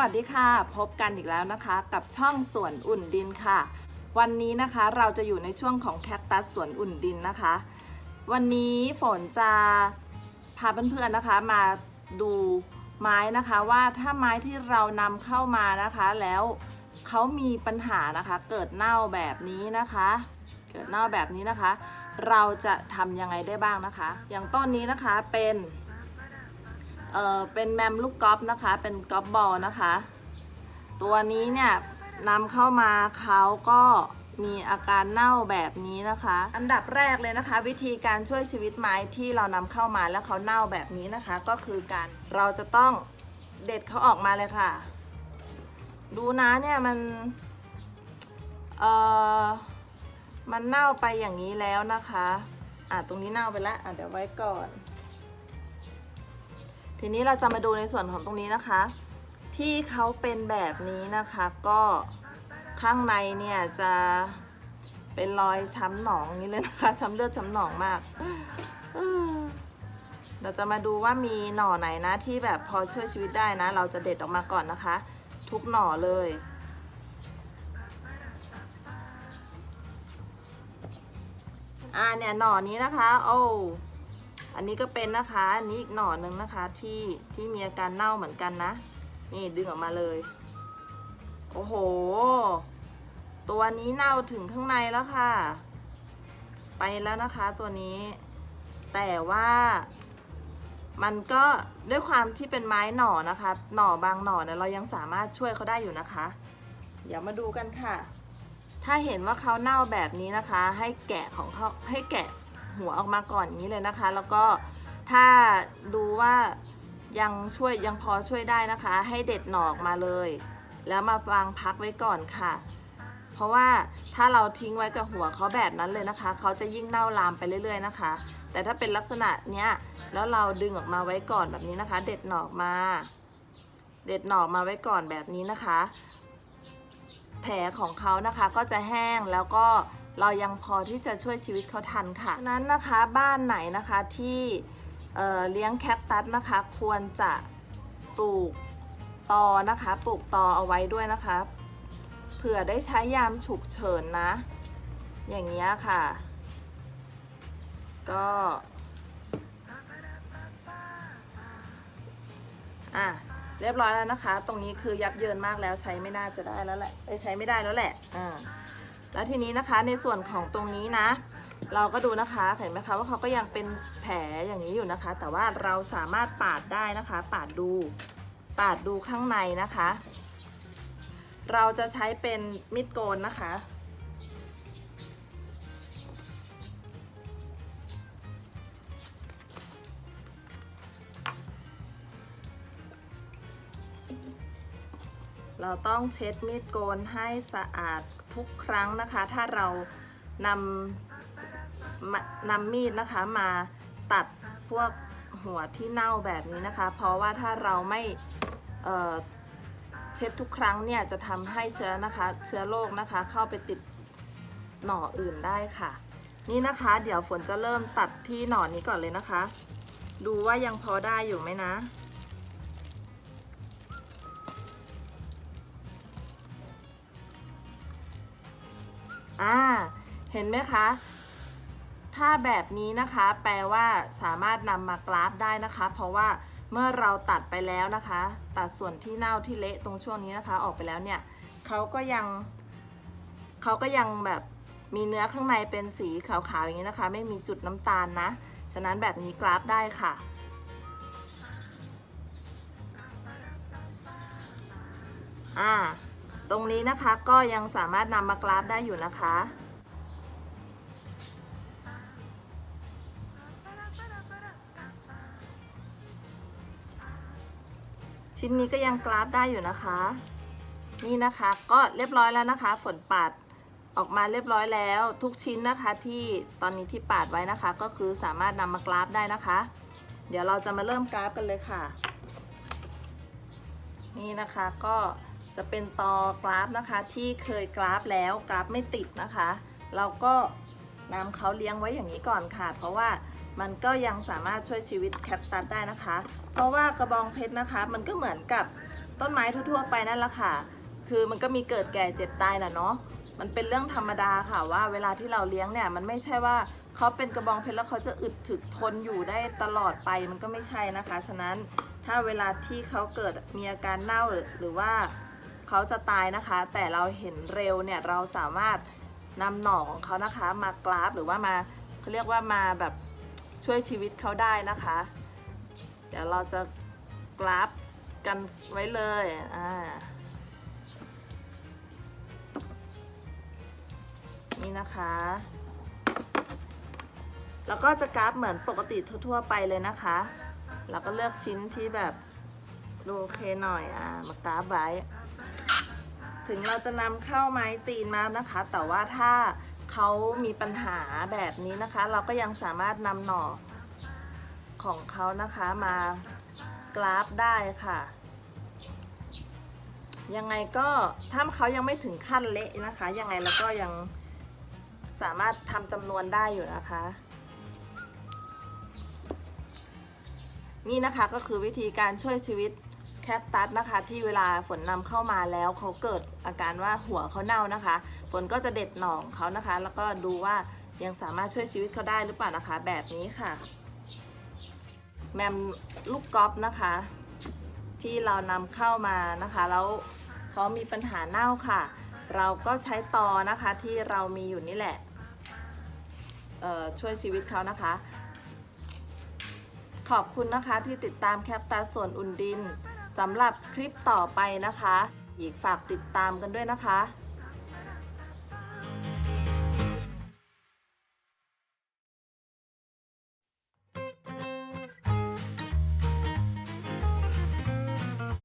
วัสดีค่ะ พบกันอีกแล้วนะคะ กับช่องสวนอุ่นดินค่ะ วันนี้นะคะเราจะอยู่ในช่วงของแคคตัสสวนอุ่นดินนะคะ วันนี้ฝนจะพาเพื่อนๆนะคะมาดูไม้นะคะว่าถ้าไม้ที่เรานำเข้ามานะคะ แล้วเขามีปัญหานะคะเกิดเน่าแบบนี้นะคะ เกิดเน่าแบบนี้นะคะ เราจะทำยังไงได้บ้างนะคะ อย่างต้นนี้นะคะเป็น เอ่อเป็นแมมลูกกอล์ฟนะคะ เป็นกอล์ฟบอลนะคะ ตัวนี้เนี่ยนำเข้ามาเขาก็มีอาการเน่าแบบนี้นะคะ อันดับแรกเลยนะคะ วิธีการช่วยชีวิตไม้ที่เรานำเข้ามาแล้วเขาเน่าแบบนี้นะคะ ก็คือการเราจะต้องเด็ดเขาออกมาเลยค่ะ ดูนะเนี่ยมันเอ่อมันเน่าไปอย่างนี้แล้วนะคะ อะตรงนี้เน่าไปแล้วอะเดี๋ยวไว้ก่อน ทีนี้เราจะมาดูในส่วนของตรงนี้นะคะ ที่เขาเป็นแบบนี้นะคะก็ข้างในเนี่ยจะเป็นรอยช้ำหนองนี้เลยนะคะ ช้ำเลือดช้ำหนองมากเออเราจะมาดูว่ามีหน่อไหนนะที่แบบพอช่วยชีวิตได้นะ เราจะเด็ดออกมาก่อนนะคะ ทุกหน่อเลย อ่าเนี่ยหน่อนี้นะคะ โอ้ อันนี้ก็เป็นนะคะ อันนี้อีกหน่อหนึ่งนะคะที่ที่มีอาการเน่าเหมือนกันนะ นี่ดึงออกมาเลย โอ้โห ตัวนี้เน่าถึงข้างในแล้วค่ะ ไปแล้วนะคะตัวนี้ แต่ว่ามันก็ด้วยความที่เป็นไม้หน่อนะคะ หน่อบางหน่อเนี่ยเรายังสามารถช่วยเขาได้อยู่นะคะ เดี๋ยวมาดูกันค่ะ ถ้าเห็นว่าเขาเน่าแบบนี้นะคะ ให้แกะของเขาให้แกะ หัวออกมาก่อนอย่างนี้เลยนะคะ แล้วก็ถ้าดูว่ายังช่วยยังพอช่วยได้นะคะ ให้เด็ดหนอกมาเลย แล้วมาวางพักไว้ก่อนค่ะ เพราะว่าถ้าเราทิ้งไว้กับหัวเขาแบบนั้นเลยนะคะ เขาจะยิ่งเน่าลามไปเรื่อย ๆนะคะ แต่ถ้าเป็นลักษณะเนี้ยแล้วเราดึงออกมาไว้ก่อนแบบนี้นะคะ เด็ดหนอกมา เด็ดหนอกมาไว้ก่อนแบบนี้นะคะ แผลของเขานะคะก็จะแห้งแล้วก็ เรายังพอที่จะช่วยชีวิตเขาทันค่ะฉะนั้นนะคะบ้านไหนนะคะที่เอ่อเลี้ยงแคคตัสนะคะควรจะปลูกตอนะคะปลูกตอเอาไว้ด้วยนะคะเผื่อได้ใช้ยามฉุกเฉินนะ อย่างเงี้ยค่ะ ก็อะเรียบร้อยแล้วนะคะ ตรงนี้คือยับเยินมากแล้วใช้ไม่น่าจะได้แล้วแหละใช้ไม่ได้แล้วแหละอ่า แล้วทีนี้นะคะในส่วนของตรงนี้นะ เราก็ดูนะคะเห็นไหมคะว่าเขาก็ยังเป็นแผลอย่างนี้อยู่นะคะ แต่ว่าเราสามารถปาดได้นะคะ ปาดดูปาดดูข้างในนะคะ เราจะใช้เป็นมิดโกนนะคะ เราต้องเช็ดมีดโกนให้สะอาดทุกครั้งนะคะ ถ้าเรานำนำมีดนะคะมาตัดพวกหัวที่เน่าแบบนี้นะคะ เพราะว่าถ้าเราไม่เเช็ดทุกครั้งเนี่ยจะทำให้เชื้อนะคะเชื้อโรคนะคะ เข้าไปติดหน่ออื่นได้ค่ะ นี่นะคะเดี๋ยวฝนจะเริ่มตัดที่หน่อนี้ก่อนเลยนะคะ ดูว่ายังพอได้อยู่ไหมนะ อ่า เห็นไหมคะ ถ้าแบบนี้นะคะ แปลว่าสามารถนำมากราฟได้นะคะ เพราะว่าเมื่อเราตัดไปแล้วนะคะ ตัดส่วนที่เน่าที่เละตรงช่วงนี้นะคะ ออกไปแล้วเนี่ยเขาก็ยังเขาก็ยังแบบมีเนื้อข้างในเป็นสีขาวๆอย่างนี้นะคะ ไม่มีจุดน้ำตาลนะ ฉะนั้นแบบนี้กราฟได้ค่ะอ่า ตรงนี้นะคะก็ยังสามารถนำมากราฟได้อยู่นะคะ ชิ้นนี้ก็ยังกราฟได้อยู่นะคะ นี่นะคะก็เรียบร้อยแล้วนะคะ ฝนปาดออกมาเรียบร้อยแล้วทุกชิ้นนะคะที่ตอนนี้ที่ปาดไว้นะคะ ก็คือสามารถนำมากราฟได้นะคะ เดี๋ยวเราจะมาเริ่มกราฟกันเลยค่ะ นี่นะคะก็ จะเป็นตอกราฟนะคะที่เคยกราฟแล้วกราฟไม่ติดนะคะ เราก็นำเขาเลี้ยงไว้อย่างนี้ก่อนค่ะ เพราะว่ามันก็ยังสามารถช่วยชีวิตแคปตัสได้นะคะ เพราะว่ากระบองเพชรนะคะ มันก็เหมือนกับต้นไม้ทั่วๆไปนั่นแหละค่ะ คือมันก็มีเกิดแก่เจ็บตายนะเนาะ มันเป็นเรื่องธรรมดาค่ะว่า เวลาที่เราเลี้ยงเนี่ยมันไม่ใช่ว่าเขาเป็นกระบองเพชรแล้วเขาจะอึดถึกทนอยู่ได้ตลอดไปมันก็ไม่ใช่นะคะ ฉะนั้นถ้าเวลาที่เขาเกิดมีอาการเน่าหรือหรือว่า เขาจะตายนะคะ แต่เราเห็นเร็วเนี่ยเราสามารถนำหน่อของเขานะคะมากราฟหรือว่ามาเขาเรียกว่ามาแบบช่วยชีวิตเขาได้นะคะ เดี๋ยวเราจะกราฟกันไว้เลยอ่านี่นะคะ แล้วก็จะกราฟเหมือนปกติทั่วๆไปเลยนะคะ เราก็เลือกชิ้นที่แบบดูโอเคหน่อยอ่ามากราฟไว้ ถึงเราจะนำเข้าไม้จีนมานะคะ แต่ว่าถ้าเขามีปัญหาแบบนี้นะคะ เราก็ยังสามารถนำหน่อของเขานะคะมากราฟได้ค่ะ ยังไงก็ถ้าเขายังไม่ถึงขั้นเละนะคะ ยังไงเราก็ยังสามารถทำจำนวนได้อยู่นะคะ นี่นะคะก็คือวิธีการช่วยชีวิต แคคตัสนะคะที่เวลาฝนนำเข้ามาแล้วเขาเกิดอาการว่าหัวเขาเน่านะคะ ฝนก็จะเด็ดหน่องเขานะคะ แล้วก็ดูว่ายังสามารถช่วยชีวิตเขาได้หรือเปล่านะคะ แบบนี้ค่ะ แมมลูกกอล์ฟนะคะ ที่เรานำเข้ามานะคะแล้วเขามีปัญหาเน่าค่ะ เราก็ใช้ตอนะคะที่เรามีอยู่นี่แหละช่วยชีวิตเขานะคะ ขอบคุณนะคะที่ติดตามแคปตาส่วนอุ่นดิน สำหรับคลิปต่อไปนะคะอีกฝากติดตามกันด้วยนะคะ